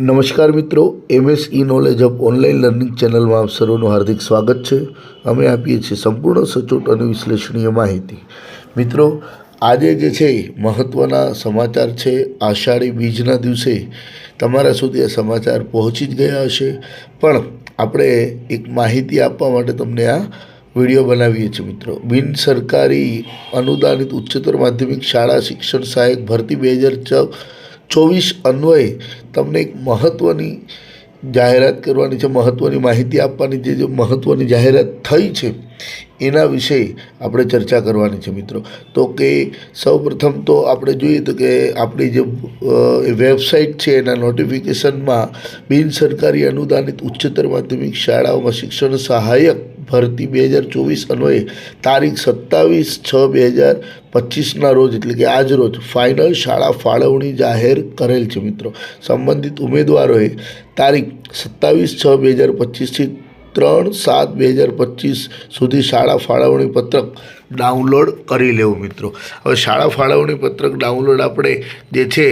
નમસ્કાર મિત્રો MS e knowledge of online learning ચેનલમાં આપ સર્વનું હાર્દિક સ્વાગત છે. અમે આપીએ છીએ સંપૂર્ણ, સચોટ અને વિશ્લેષણીય માહિતી. મિત્રો, આજે જે છે મહત્ત્વના સમાચાર છે. આષાઢી બીજના દિવસે તમારા સુધી આ સમાચાર પહોંચી જ ગયા હશે. પણ આપણે એક માહિતી આપવા માટે તમને આ વીડિયો બનાવીએ છીએ મિત્રો. બિન સરકારી અનુદાનિત ઉચ્ચતર માધ્યમિક શાળા શિક્ષણ સહાયક ભરતી બે હજાર ચોવીસ અન્વયે તમને એક મહત્ત્વની જાહેરાત કરવાની છે મહત્ત્વની માહિતી આપવાની જે જે મહત્ત્વની જાહેરાત થઈ છે, એના વિશે આપણે ચર્ચા કરવાની છે મિત્રો. તો કે સૌપ્રથમ તો આપણે જોઈએ તો કે આપણી જે વેબસાઇટ છે, એના નોટિફિકેશનમાં બિનસરકારી અનુદાનિત ઉચ્ચતર માધ્યમિક શાળાઓમાં શિક્ષણ સહાયક ભરતી બે હજાર ચોવીસ અન્વયે તારીખ સત્તાવીસ છ બે હજાર પચીસના રોજ, એટલે કે આજ રોજ ફાઇનલ શાળા ફાળવણી જાહેર કરેલ છે મિત્રો. સંબંધિત ઉમેદવારોએ તારીખ સત્તાવીસ છ બે હજાર પચીસથી ત્રણ સાત બે હજાર પચીસ સુધી શાળા ફાળવણી પત્રક ડાઉનલોડ કરી લેવું મિત્રો. હવે શાળા ફાળવણી પત્રક ડાઉનલોડ આપણે જે છે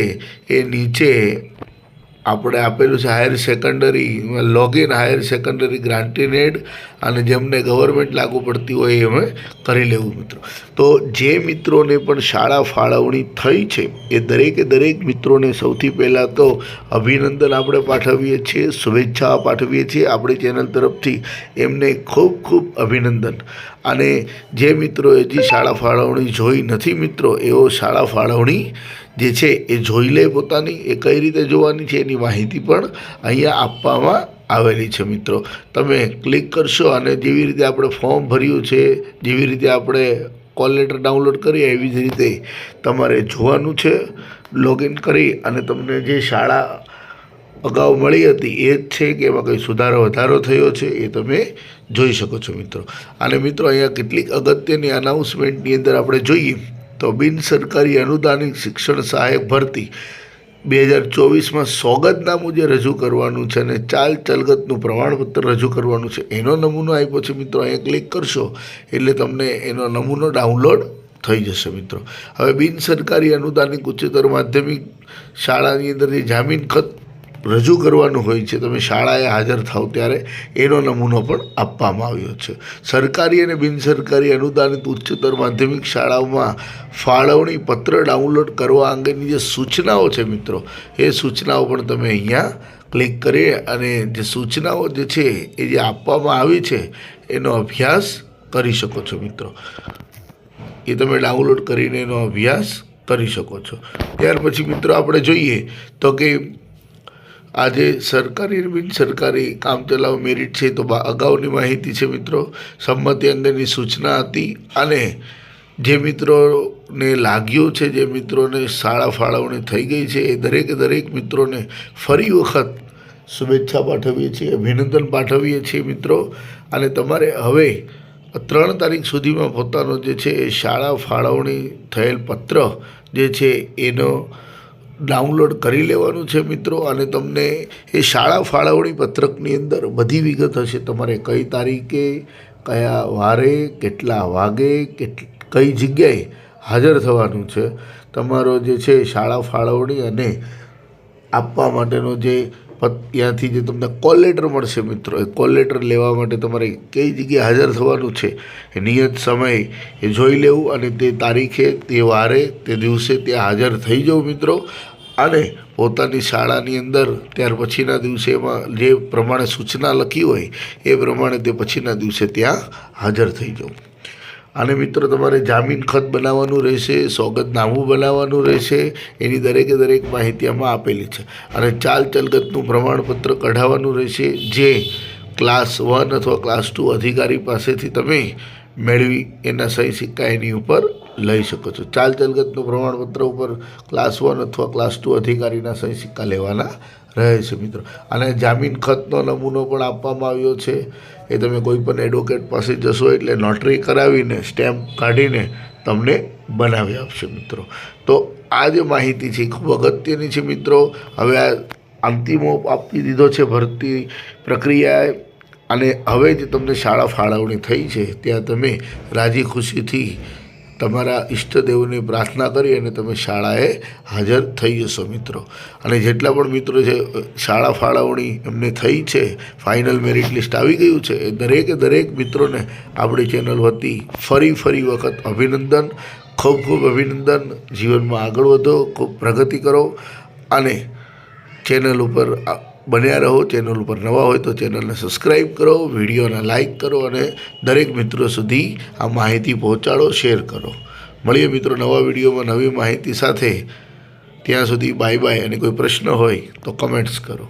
એ નીચે આપણે આપેલું છે higher secondary login higher secondary grant-in-aid અને જેમને ગવર્મેન્ટ લાગુ પડતી હોય એ અમે કરી લેવું મિત્રો. તો જે મિત્રોને પણ શાળા ફાળવણી થઈ છે, એ દરેકે દરેક મિત્રોને સૌથી પહેલાં તો અભિનંદન આપણે પાઠવીએ છીએ, શુભેચ્છા પાઠવીએ છીએ. આપણી ચેનલ તરફથી એમને ખૂબ ખૂબ અભિનંદન. અને જે મિત્રો હજી શાળા ફાળવણી જોઈ નથી મિત્રો, એઓ શાળા ફાળવણી જે છે એ જોઈ લે પોતાની, એ કઈ રીતે જોવાની છે એની માહિતી પણ અહીંયા આપવામાં આવેલી છે મિત્રો. તમે ક્લિક કરશો અને જેવી રીતે આપણે ફોર્મ ભર્યું છે, જેવી રીતે આપણે કોલ લેટર ડાઉનલોડ કરીએ એવી જ રીતે તમારે જોવાનું છે, લોગિન કરી અને તમને જે શાળા અગાઉ મળી હતી એ જ છે કે એમાં કંઈ સુધારો, વધારો થયો છે એ તમે જોઈ શકો છો મિત્રો. અને મિત્રો, અહીંયા કેટલીક અગત્યની અનાઉન્સમેન્ટની અંદર આપણે જોઈએ. તો બિન સરકારી અનુદાનિત શિક્ષણ સહાયક ભરતી બે હજાર ચોવીસમાં સોગંદનામું જે રજૂ કરવાનું છે અને ચાલ ચલગતનું પ્રમાણપત્ર રજૂ કરવાનું છે, એનો નમૂનો આપ્યો છે મિત્રો. અહીંયા ક્લિક કરશો એટલે તમને એનો નમૂનો ડાઉનલોડ થઈ જશે મિત્રો. હવે બિન સરકારી અનુદાનિત ઉચ્ચતર માધ્યમિક શાળાની અંદર જે જામીન ખત રજૂ કરવાનું હોય છે. તમે શાળાએ હાજર થાવ ત્યારે એનો નમૂનો પણ આપવામાં આવ્યો છે. સરકારી અને બિનસરકારી અનુદાનિત ઉચ્ચતર માધ્યમિક શાળાઓમાં ફાળવણી પત્ર ડાઉનલોડ કરવા અંગેની જે સૂચનાઓ છે મિત્રો, એ સૂચનાઓ પણ તમે અહીંયા ક્લિક કરી અને જે સૂચનાઓ જે છે, એ જે આપવામાં આવી છે, એનો અભ્યાસ કરી શકો છો મિત્રો. એ તમે ડાઉનલોડ કરીને એનો અભ્યાસ કરી શકો છો. ત્યાર પછી મિત્રો આપણે જોઈએ તો કે આજે સરકારી બિન સરકારી કામચલાઉ મેરિટ છે તો અગાઉની માહિતી છે મિત્રો. સંમતિ અંગેની સૂચના હતી અને જે મિત્રોને લાગ્યું છે, જે મિત્રોને શાળા ફાળવણી થઈ ગઈ છે, એ દરેકે દરેક મિત્રોને ફરી વખત શુભેચ્છા પાઠવીએ છીએ, અભિનંદન પાઠવીએ છીએ મિત્રો. અને તમારે હવે ત્રણ તારીખ સુધીમાં પોતાનો જે છે એ શાળા ફાળવણી થયેલ પત્ર જે છે એનો ડાઉનલોડ કરી લેવાનું છે મિત્રો અને તમને એ શાળા ફાળવણી પત્રકની અંદર બધી વિગત હશે. તમારે કઈ તારીખે, કયા વારે, કેટલા વાગે કઈ જગ્યાએ હાજર થવાનું છે. તમારો જે છે શાળા ફાળવણી અને આપવા માટેનો જે ત્યાંથી જે તમને કોલ લેટર મળશે મિત્રો, એ કોલ લેટર લેવા માટે તમારે કઈ જગ્યાએ હાજર થવાનું છે, એ નિયત સમય એ જોઈ લેવું અને તે તારીખે, તે વારે, તે દિવસે ત્યાં હાજર થઈ જવું મિત્રો. અને પોતાની શાળાની અંદર, ત્યાર પછીના દિવસે એમાં જે પ્રમાણે સૂચના લખી હોય, એ પ્રમાણે તે પછીના દિવસે ત્યાં હાજર થઈ જવું અને મિત્રો, તમારે જામીન ખત બનાવવાનું રહેશે, સોગંદનામું બનાવવાનું રહેશે, એની દરેકે દરેક માહિતી આમાં આપેલી છે. અને ચાલ ચલગતનું પ્રમાણપત્ર કઢાવવાનું રહેશે, જે ક્લાસ વન અથવા ક્લાસ ટુ અધિકારી પાસેથી તમે મેળવી એના સહી સિક્કા એની ઉપર લઈ શકો છો. ચાલ ચલગતનું પ્રમાણપત્ર ઉપર ક્લાસ વન અથવા ક્લાસ ટુ અધિકારીના સહી સિક્કા લેવાના રહે છે, મિત્રો. અને જામીન ખતનો નમૂનો પણ આપવામાં આવ્યો છે. એ તમે કોઈ પણ એડવોકેટ પાસે જશો એટલે નોટરી કરાવીને સ્ટેમ્પ કાઢીને તમને બનાવી આપશે, મિત્રો. તો આ જે માહિતી છે ખૂબ અગત્યની છે, મિત્રો. હવે આ અંતિમો આપી દીધો છે, ભરતી પ્રક્રિયાએ. અને હવે જે તમને શાળા ફાળવણી થઈ છે, ત્યાં તમે રાજી ખુશીથી તમારા ઈષ્ટદેવને પ્રાર્થના કરી અને તમે શાળાએ હાજર થઈ જશો, મિત્રો. અને જેટલા પણ મિત્રો છે, શાળા ફાળવણી એમને થઈ છે ફાઇનલ મેરિટ લિસ્ટ આવી ગયું છે, એ દરેકે દરેક મિત્રોને આપણી ચેનલ વતી ફરી ફરી વખત અભિનંદન, ખૂબ ખૂબ અભિનંદન. જીવનમાં આગળ વધો, ખૂબ પ્રગતિ કરો અને ચેનલ ઉપર બન્યા રહો ચેનલ ઉપર નવા હોય તો ચેનલને સબસ્ક્રાઈબ કરો વિડીયોને લાઇક કરો અને દરેક મિત્રો સુધી આ માહિતી પહોંચાડો શેર કરો. મળીએ મિત્રો નવા વિડીયોમાં નવી માહિતી સાથે. ત્યાં સુધી બાય બાય અને કોઈ પ્રશ્ન હોય તો કમેન્ટ્સ કરો.